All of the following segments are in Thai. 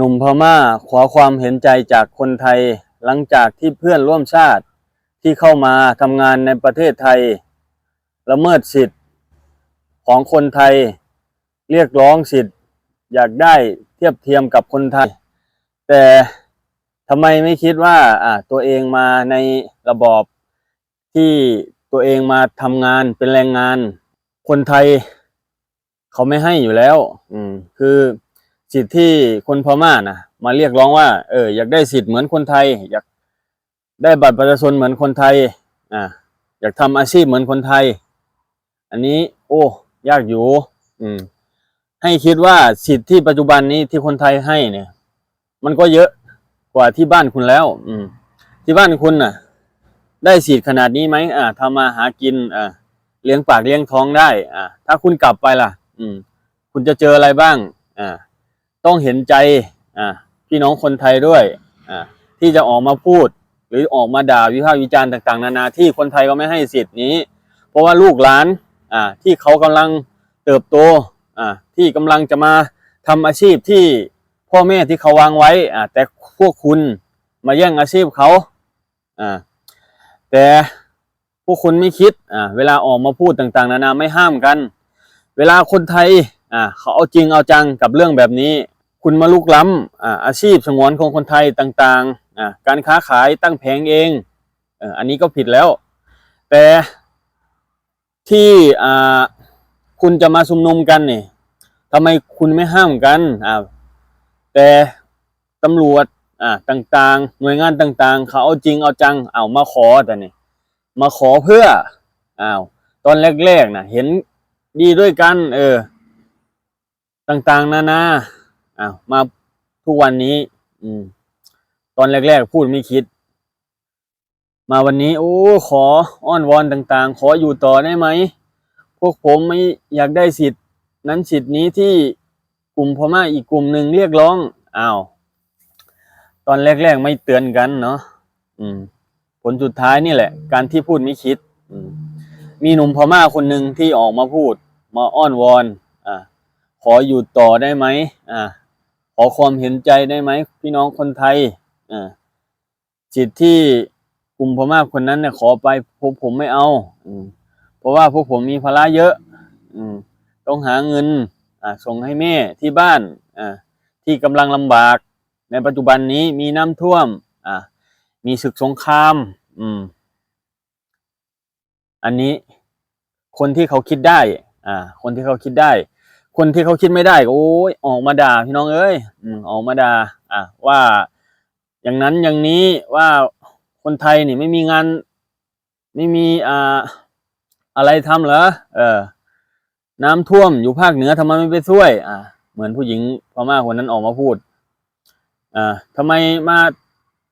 หนุ่มพม่าขอความเห็นใจจากคนไทยหลังจากที่เพื่อนร่วมชาติที่เข้ามาทำงานในประเทศไทย ละเมิดสิทธิ์ของคนไทย เรียกร้องสิทธิ์ อยากได้เทียบเทียมกับคนไทย แต่ทำไมไม่คิดว่าอ่าตัวเองมาในระบอบที่ตัวเองมาทำงานเป็นแรงงาน คนไทย เขาไม่ให้อยู่แล้ว อืมคือ สิทธิ์ที่คนพม่านะมาเรียกร้องว่าเอออยากได้สิทธิ์เหมือนคนไทย อยากได้บัตรประชาชนเหมือนคนไทยอ่าอยากทำอาชีพเหมือนคนไทย อันนี้โอ้ยากอยู่ อืม ให้คิดว่าสิทธิ์ที่ปัจจุบันนี้ที่คนไทยให้เนี่ย มันก็เยอะกว่าที่บ้านคุณแล้ว อืม ที่บ้านคุณน่ะ ได้สิทธิ์ขนาดนี้ไหมอ่าทำมาหากินอ่าเลี้ยงปากเลี้ยงท้องได้ อ่าถ้าคุณกลับไปล่ะ อืม คุณจะเจออะไรบ้าง อ่า ต้องเห็นใจอ่าพี่น้องคนไทยด้วยอ่าที่จะออกมาพูด หรือออกมาด่าวิพากษ์วิจารณ์ต่างๆ นานาที่คนไทยก็ไม่ให้สิทธิ์นี้ เพราะว่าลูกหลานอ่าที่เขากำลังเติบโตอ่าที่กำลังจะมาทำอาชีพที่พ่อแม่ที่เขาวางไว้อ่าแต่พวกคุณมาแย่งอาชีพเขาอ่าแต่พวกคุณไม่คิดอ่าเวลาออกมาพูดต่างๆ นานาไม่ห้ามกัน เวลาคนไทย อ่าเขาเอาจริงเอาจังกับเรื่องแบบนี้ คุณมาลุกล้ำอ่าอาชีพสงวนของคนไทยต่างๆอ่าการค้าขายตั้งแผงเองเอออันนี้ก็ผิดแล้ว แต่ที่อ่าคุณจะมาชุมนุมกันนี่ทำไมคุณไม่ห้ามกันอ่าแต่ตำรวจอ่าต่างๆ หน่วยงานต่างๆ เขาเอาจริงเอาจังเอามาขอแต่นี่มาขอเพื่ออ้าวตอนแรกๆนะเห็นดีด้วยกัน เออ ต่างๆ นานาอ้าวมาทุกวันนี้ อืม ตอนแรกๆพูดไม่คิด มาวันนี้ โอ้ขออ้อนวอนต่าง ๆ ขออยู่ต่อได้ไหมพวกผมไม่อยากได้สิทธิ์ นั้นสิทธิ์นี้ที่กลุ่มพม่าอีกกลุ่มหนึ่งเรียกร้องอ้าวตอนแรกๆไม่เตือนกันเนาะอืม ผลสุดท้ายนี่แหละ การที่พูดไม่คิด อืมมีหนุ่มพม่าคนหนึ่งที่ออกมาพูด มาอ้อนวอน ขออยู่ต่อได้ไหมอ่าขอความเห็นใจได้ไหมพี่น้องคนไทยอ่าสิทธิ์ที่กลุ่มพม่าคนนั้นเนี่ยขอไปพวกผมไม่เอาอืมเพราะว่าพวกผมมีภาระเยอะ อืมต้องหาเงินอ่าส่งให้แม่ที่บ้านอ่าที่กำลังลำบาก ในปัจจุบันนี้มีน้ำท่วมอ่ามีศึกสงคราม อืม อันนี้คนที่เขาคิดได้ อ่า คนที่เขาคิดได้ คนที่เขาคิดไม่ได้ก็โอ้ยออกมาด่าพี่น้องเอ้ยอืมออกมาด่าอ่าว่าอย่างนั้นอย่างนี้ว่าคนไทยนี่ไม่มีงานไม่มีอ่าอะไรทำเหรอเออ น้ำท่วมอยู่ภาคเหนือทำไมไม่ไปช่วย อ่าเหมือนผู้หญิงพม่าคนนั้นออกมาพูด อ่าทำไมมา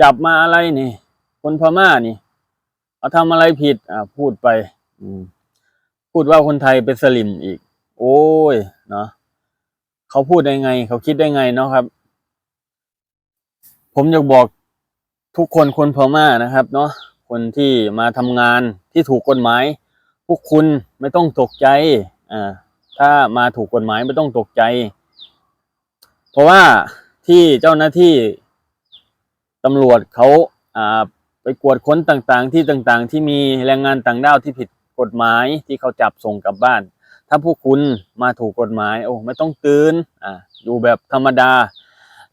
จับมาอะไรนี่ คนพม่านี่เขาทำอะไรผิด อ่าพูดไป อืมพูดว่าคนไทยเป็นสลิมอีก โอ้ย เนาะเขาพูดได้ไง เขาคิดได้ไงเนาะครับ ผมอยากบอกทุกคนคนพม่านะครับ เนาะคนที่มาทำงานที่ถูกกฎหมาย พวกคุณไม่ต้องตกใจอ่าถ้ามาถูกกฎหมายไม่ต้องตกใจ เพราะว่าที่เจ้าหน้าที่ตำรวจเขาอ่าไปกวดค้นต่างๆ ที่ต่างๆ ที่มีแรงงานต่างด้าวที่ผิดกฎหมายที่เขาจับส่งกลับบ้าน ถ้าพวกคุณมาถูกกฎหมาย โอ้ไม่ต้องตื่นอ่าอยู่แบบธรรมดา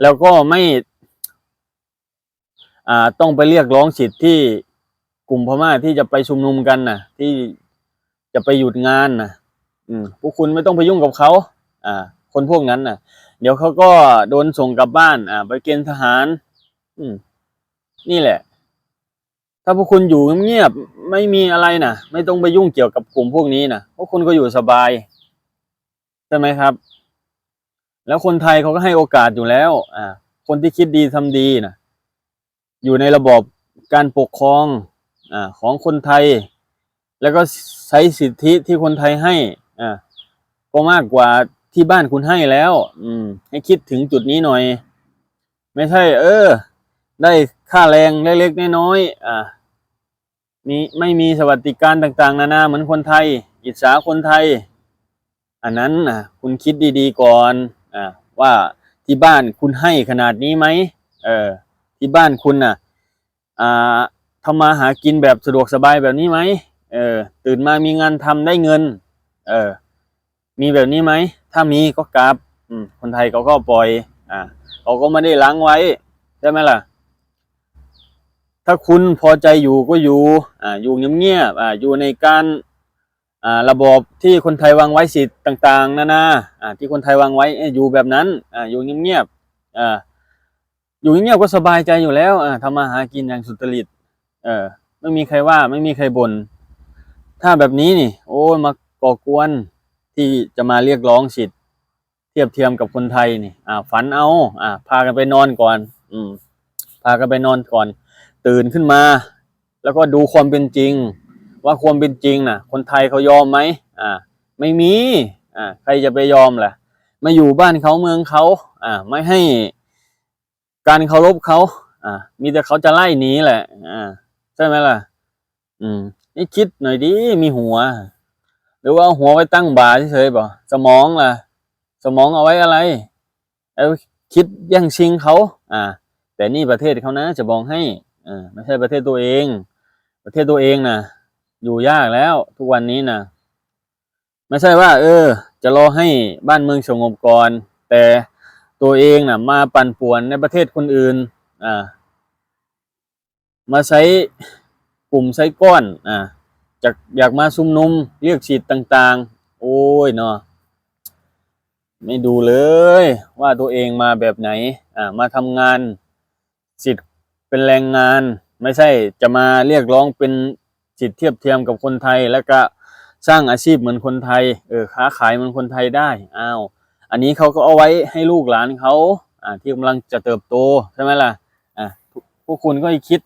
แล้วก็ไม่อ่าต้องไปเรียกร้องสิทธิ์ที่กลุ่มพม่าที่จะไปชุมนุมกันน่ะที่จะไปหยุดงานน่ะอืมพวกคุณไม่ต้องไปยุ่งกับเขาอ่า คนพวกนั้นน่ะเดี๋ยวเขาก็โดนส่งกลับบ้าน อ่า ไปเกณฑ์ทหาร อืมนี่แหละ ถ้าพวกคุณอยู่เงียบๆไม่มีอะไรนะไม่ต้องไปยุ่งเกี่ยวกับกลุ่มพวกนี้นะพวกคุณก็อยู่สบายใช่ไหมครับ แล้วคนไทยเขาก็ให้โอกาสอยู่แล้ว อ่า คนที่คิดดีทำดีนะอยู่ในระบบการปกครองอ่าของคนไทย แล้วก็ใช้สิทธิที่คนไทยให้อ่าก็มากกว่าที่บ้านคุณให้แล้ว อืม ให้คิดถึงจุดนี้หน่อย ไม่ใช่ เออ ได้ ค่าแรงเล็กๆน้อยๆอ่ามีไม่มีสวัสดิการต่าง ๆ นานาเหมือนคนไทย อิจฉาคนไทย อันนั้นนะคุณคิดดีๆก่อนอ่าว่าที่บ้านคุณให้ขนาดนี้ไหมเออที่บ้านคุณน่ะอ่าทำมาหากินแบบสะดวกสบายแบบนี้ไหมเออตื่นมามีงานทำได้เงิน เออ มีแบบนี้ไหม ถ้ามีก็กราบอืม คนไทยเขาก็ปล่อย อ่าเขาก็ไม่ได้ล้างไว้ ใช่ไหมล่ะ ถ้าคุณพอใจอยู่ก็อยู่อ่าอยู่เงียบๆอ่าอยู่ในการอ่าระบบที่คนไทยวางไว้สิทธิ์ต่าง ๆนานาอ่าที่คนไทยวางไว้อยู่แบบนั้นอ่าอยู่เงียบๆอ่าอยู่เงียบก็สบายใจอยู่แล้วอ่าทำมาหากินอย่างสุจริตเออไม่มีใครว่าไม่มีใครบน่นถ้าแบบนี้นี่ โอ้ยมาก่อกวนที่จะมาเรียกร้องสิทธิ์เทียบเทียมกับคนไทยนี่ อ่า ฝันเอา อ่า พากันไปนอนก่อน อืม พากันไปนอนก่อน ตื่นขึ้นมา แล้วก็ดูความเป็นจริง ว่าความเป็นจริงน่ะ คนไทยเขายอมไหมอ่า ไม่มีอ่าใครจะไปยอมล่ะมาอยู่บ้านเขาเมืองเขาอ่า ไม่ให้การเคารพเขาอ่า มีแต่เขาจะไล่หนีแหละ อ่าใช่ไหมล่ะ อืม นี่คิดหน่อยดิมีหัว หรือว่าเอาหัวไว้ตั้งบาเฉยๆเปล่าสมองล่ะ สมองเอาไว้อะไรเอาคิดแย่งชิงเขา อ่า แต่นี่ประเทศเขานะจะบอกให้ อ่าไม่ใช่ประเทศตัวเอง ประเทศตัวเองนะอยู่ยากแล้วทุกวันนี้นะไม่ใช่ว่า เออ จะรอให้บ้านเมืองสงบก่อน แต่ตัวเองนะมาปั่นป่วนในประเทศคนอื่น อ่า มาใช้กลุ่มใช้ก้อน อ่าจากอยากมาชุมนุมเรียกฉีดต่าง ๆ โอ้ยเนาะไม่ดูเลย ว่าตัวเองมาแบบไหน อ่า มาทำงานสิทธิ์ เป็นแรงงาน ไม่ใช่จะมาเรียกร้องเป็นสิทธิเทียบเทียมกับคนไทย แล้วก็สร้างอาชีพเหมือนคนไทยเออค้าขายเหมือนคนไทยได้อ้าวอันนี้เขาก็เอาไว้ให้ลูกหลานเขาอ่าที่กำลังจะเติบโตใช่ไหมล่ะอ่าพวกคุณก็คิด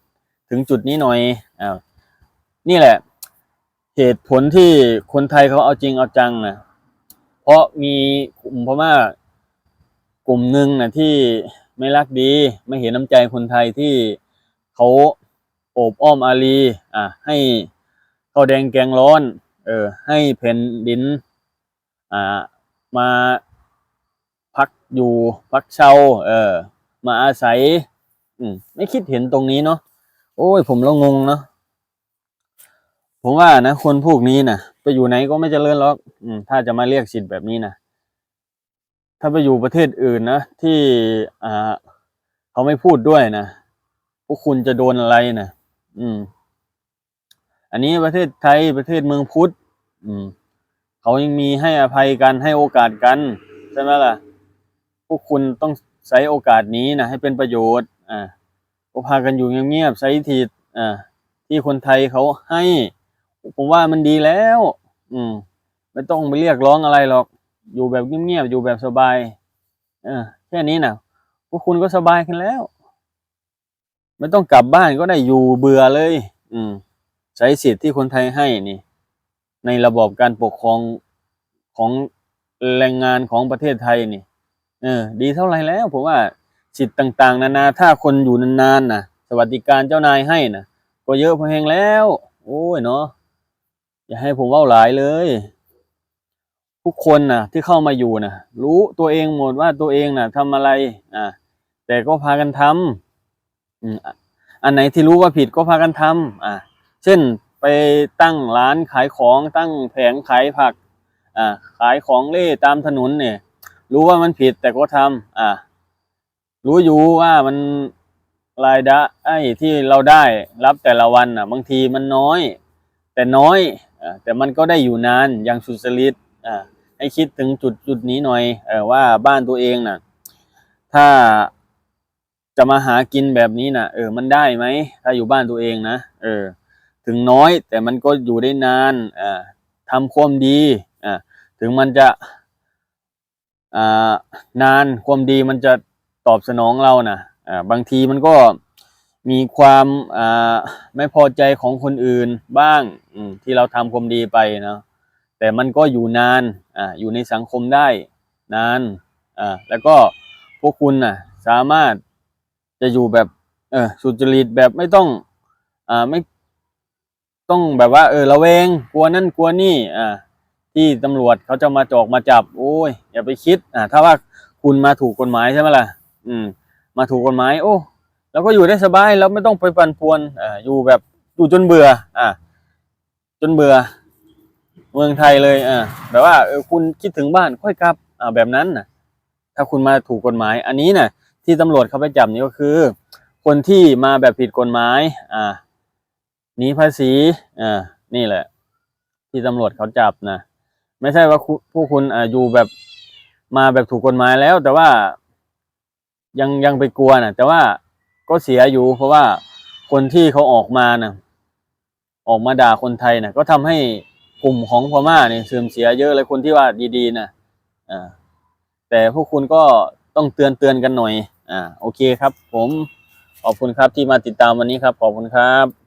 ถึงจุดนี้หน่อยอ้าวนี่แหละ เหตุผลที่คนไทยเขาเอาจริงเอาจังนะเพราะมีกลุ่มพม่ากลุ่มหนึ่งนะที่ ไม่รักดี ไม่เห็นน้ำใจคนไทยที่เขาโอบอ้อมอารีอะให้ข้าวแดงแกงร้อน เออ ให้แผ่นดิน อ่า มาพักอยู่พักเช่า เออ มาอาศัย อืม ไม่คิดเห็นตรงนี้เนาะโอ้ย ผมละงงเนาะผมว่านะคนพวกนี้นะไปอยู่ไหนก็ไม่เจริญหรอก อืม ถ้าจะมาเรียกสิทธิ์แบบนี้นะ ถ้าไปอยู่ประเทศอื่นนะ ที่อ่าเขาไม่พูดด้วยนะพวกคุณจะโดนอะไรนะอืม อันนี้ประเทศไทยประเทศเมืองพุทธอืม เขายังมีให้อภัยกันให้โอกาสกันใช่ไหมล่ะ พวกคุณต้องใช้โอกาสนี้นะให้เป็นประโยชน์ อ่าก็พากันอยู่เงียบๆใช้ทีอ่าที่คนไทยเขาให้ ผมว่ามันดีแล้ว อืม ไม่ต้องไปเรียกร้องอะไรหรอก อยู่แบบเงียบๆอยู่แบบสบาย เออแค่นี้นะพวกคุณก็สบายกันแล้ว ไม่ต้องกลับบ้านก็ได้อยู่เบื่อเลย อืมใช้สิทธิ์ที่คนไทยให้นี่ ในระบอบการปกครองของแรงงานของประเทศไทยนี่ เออ ดีเท่าไหร่แล้วผมว่าสิทธิ์ต่างๆ นานาถ้าคนอยู่นานๆนะสวัสดิการเจ้านายให้นะก็เยอะพอแหงแล้ว โอ้ยเนาะอย่าให้ผมเว่าหลายเลย ทุกคนนะที่เข้ามาอยู่นะรู้ตัวเองหมดว่าตัวเองนะทำอะไรอ่าแต่ก็พากันทำอันไหนที่รู้ว่าผิดก็พากันทำอ่าเช่นไปตั้งร้านขายของตั้งแผงขายผักอ่าขายของเล่ตามถนนเนี่ย รู้ว่ามันผิดแต่ก็ทำอ่ารู้อยู่ว่ามันรายได้ที่เราได้รับแต่ละวันอะ บางทีมันน้อย แต่น้อยอ่าแต่มันก็ได้อยู่นานอย่างสุจริตอ่า ให้คิดถึงจุดจุดนี้หน่อยเออว่าบ้านตัวเองน่ะ ถ้าจะมาหากินแบบนี้น่ะ เออ มันได้ไหมถ้าอยู่บ้านตัวเองนะเออ ถึงน้อยแต่มันก็อยู่ได้นานอ่าทำความดีอ่าถึงมันจะอ่านานความดีมันจะตอบสนองเรานะอ่าบางทีมันก็มีความอ่าไม่พอใจของคนอื่นบ้างอืที่เราทำความดีไปเนาะ แต่มันก็อยู่นานอ่าอยู่ในสังคมได้นานอ่าแล้วก็พวกคุณน่ะสามารถจะอยู่แบบเออสุจริตแบบไม่ต้องอ่าไม่ต้องแบบว่า เออระแวงกลัวนั่นกลัวนี่อ่าที่ตำรวจเขาจะมาจอกมาจับ โอ้ยอย่าไปคิดอ่าถ้าว่าคุณมาถูกกฎหมายใช่ไหมล่ะ อืม มาถูกกฎหมายโอ้เราก็อยู่ได้สบายเราไม่ต้องไปปั่นป่วนอ่าอยู่แบบอยู่จนเบื่อ อ่าจนเบื่อ เมืองไทยเลยอ่าแบบว่าคุณคิดถึงบ้านค่อยกลับอ่าแบบนั้นนะถ้าคุณมาถูกกฎหมาย อันนี้น่ะ ที่ตำรวจเขาไปจับนี่ก็คือ คนที่มาแบบผิดกฎหมาย อ่าหนีภาษีอ่านี่แหละ ที่ตำรวจเขาจับนะไม่ใช่ว่าผู้คุณอ่าอยู่แบบมาแบบถูกกฎหมายแล้ว แต่ว่ายังยังไปกลัวนะแต่ว่าก็เสียอยู่ เพราะว่าคนที่เขาออกมานะออกมาด่าคนไทยนะก็ทำให้ กลุ่มของพม่าเนี่ยเสื่อมเสียเยอะเลยคนที่ว่าดีๆนะอ่าแต่พวกคุณก็ต้องเตือนเตือนกันหน่อย อ่า โอเคครับ ผม ขอบคุณครับที่มาติดตามวันนี้ครับ ขอบคุณครับ